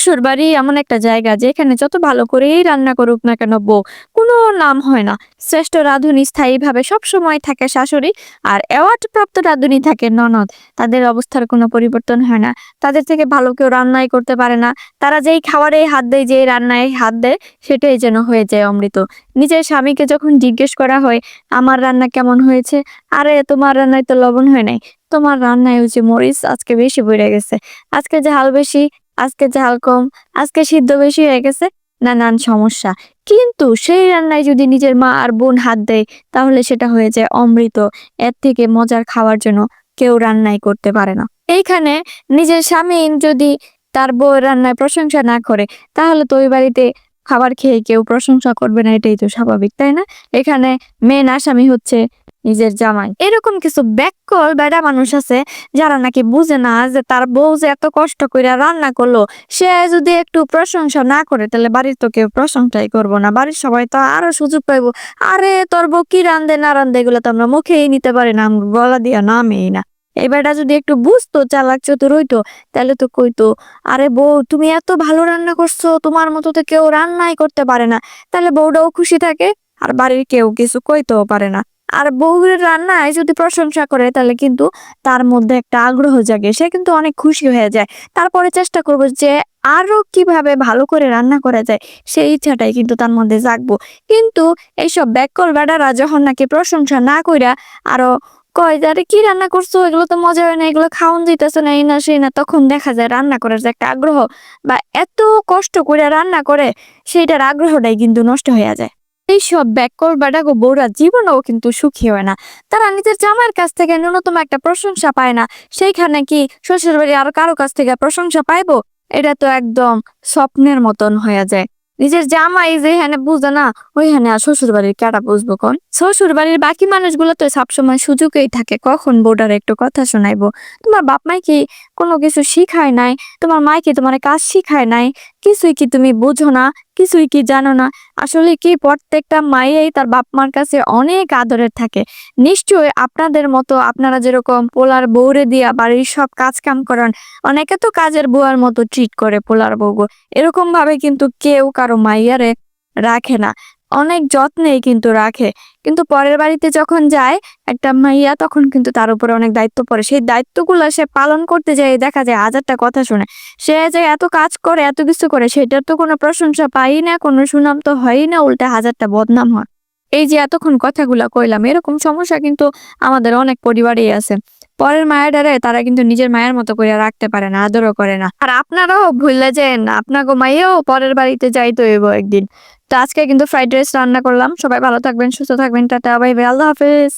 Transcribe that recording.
শ্বশুর বাড়ি এমন একটা জায়গা যেখানে যত ভালো করেই রান্না করুক না কেন বউ, কোনো নাম হয় না। শ্রেষ্ঠ রাঁধুনি স্থায়ীভাবে সবসময় থাকে শাশুড়ি আর অ্যাওয়ার্ড প্রাপ্ত রাঁধুনি থাকে ননদ। তাদের অবস্থার কোনো পরিবর্তন হয় না। তাদের থেকে ভালো কেউ রান্নাই করতে পারে না। তারা যেই খাবারে হাত দেয়, যেই রান্নায় হাত দেয়, সেটাই যেন হয়ে যায় অমৃত। নিজের স্বামীকে যখন জিজ্ঞেস করা হয়, আমার রান্না কেমন হয়েছে? আরে, তোমার রান্নায় তো লবণ হয় নাই। তোমার রান্নায় হচ্ছে মরিচ আজকে বেশি বেড়ে গেছে। আজকে ঝাল বেশি আজকে ঝাল কম, আজকে সিদ্ধ বেশি হয়ে গেছে, নানান সমস্যা। কিন্তু সেই রান্নায় যদি নিজের মা আর বোন হাত দেয়, তাহলে সেটা হয়ে যায় অমৃত। এর থেকে মজার খাওয়ার জন্য কেউ রান্নাই করতে পারে না। এইখানে নিজের স্বামী যদি তার বউ রান্নায় প্রশংসা না করে, তাহলে তো ওই বাড়িতে খাবার খেয়ে কেউ প্রশংসা করবে না, এটাই তো স্বাভাবিক, তাই না? এখানে মেন আসামি হচ্ছে নিজের জামাই। এরকম কিছু ব্যাককল বেড়া মানুষ আছে, যারা নাকি বুঝে না যে তার বউ যে এত কষ্ট করে রান্না করল, সে যদি একটু প্রশংসা না করে, তাহলে বাড়ির তো কেউ প্রশংসাই করব না। বাড়ির সবাই তো আরও সুযোগ পাইবো। আরে, তোর বউ কি রান্ধে না রান্ধে এগুলো তো আমরা মুখেই নিতে পারি না গলা দিয়া নামেই না। এই বেটা যদি একটু বুঝতো, চালাক চতুর হইতো, তাহলে তো কইতো, আরে বউ, তুমি এত ভালো রান্না করছ, তোমার মতো তো কেউ রান্নাই করতে পারে না। তাহলে বউটাও খুশি থাকে, আর বাড়ির কেউ কিছু কইতেও পারে না। আর বউয়ের রান্নায় যদি প্রশংসা করে, তাহলে কিন্তু তার মধ্যে একটা আগ্রহ জাগে। সে কিন্তু অনেক খুশি হয়ে যায়। তারপরে চেষ্টা করব যে আরও কীভাবে ভালো করে রান্না করা যায়, সেই ইচ্ছাটাই কিন্তু তার মধ্যে জাগবো। কিন্তু এইসব ব্যাককল বেড়ারা যখন নাকি প্রশংসা না কইরা আরও কয় যে, আরে কি রান্না করছ? এগুলো তো মজা হয় না, এগুলো খাওয়ান দিতেছে না, এই না, সেই না, তখন দেখা যায় রান্না করার যে একটা আগ্রহ বা এত কষ্ট করে রান্না করে, সেইটার আগ্রহটাই কিন্তু নষ্ট হয়ে যায়। এইসব ব্যাককল বাডাগো বউরা জীবনেও কিন্তু সুখী হয় না। তারা নিজের জামাইয়ের কাছ থেকে ন্যূনতম একটা প্রশংসা পায় না। সেইখানে কি শ্বশুর বাড়ি আর কারও কাছ থেকে প্রশংসা পাইবো? এটা তো একদম স্বপ্নের মতন হয়ে যায়। নিজের জামাই যেখানে বুঝে না, ওইখানে আর শ্বশুর বাড়ির কেটা বুঝব কোন? শ্বশুর বাড়ির বাকি মানুষগুলো তো সবসময় সুযোগেই থাকে, কখন বউটার একটু কথা শোনাইবো? তোমার বাপ মাই কি কোনো কিছু শিখায় নাই? তোমার মাই কি তোমার কাজ শিখায় নাই? কিছুই কি তুমি বুঝো না? কিছুই কি জানো না? আসলে কি প্রত্যেকটা মায়েই তার বাপ মার কাছে অনেক আদরের থাকে। নিশ্চয়ই আপনাদের মতো আপনারা যেরকম পোলার বউরে দিয়া বাড়ির সব কাজ কাম করান, অনেকে তো কাজের বুয়ার মতো ট্রিট করে পোলার বৌ এরকম ভাবে কিন্তু কেউ কারও মাইয়ারে রাখে না। অনেক যত্নেই কিন্তু রাখে। কিন্তু পরের বাড়িতে যখন যায়, একটা মাইয়া তখন কিন্তু তার উপরে অনেক দায়িত্ব পড়ে। সেই দায়িত্বগুলো সে পালন করতে যায়, দেখা যায় হাজারটা কথা শুনে। সে যে এত কাজ করে, এত কিছু করে, সেটার তো কোনো প্রশংসা পাই না, কোনো সুনাম তো হয়ই না, উল্টে হাজারটা বদনাম হয়। এই যে এতক্ষণ কথাগুলা কইলাম, এরকম সমস্যা কিন্তু আমাদের অনেক পরিবারেই আছে। পরের মায়েরারে তারা কিন্তু নিজের মায়ের মতো করে রাখতে পারে না, আদরও করে না। আর আপনারাও ভুললে যেন আপনাকে মাইয়েও পরের বাড়িতে যাইতে হইব একদিন। তো আজকে কিন্তু ফ্রাইড রাইস রান্না করলাম, সবাই ভালো থাকবেন, সুস্থ থাকবেন, টাটা, বাই বাই, আল্লাহ হাফেজ।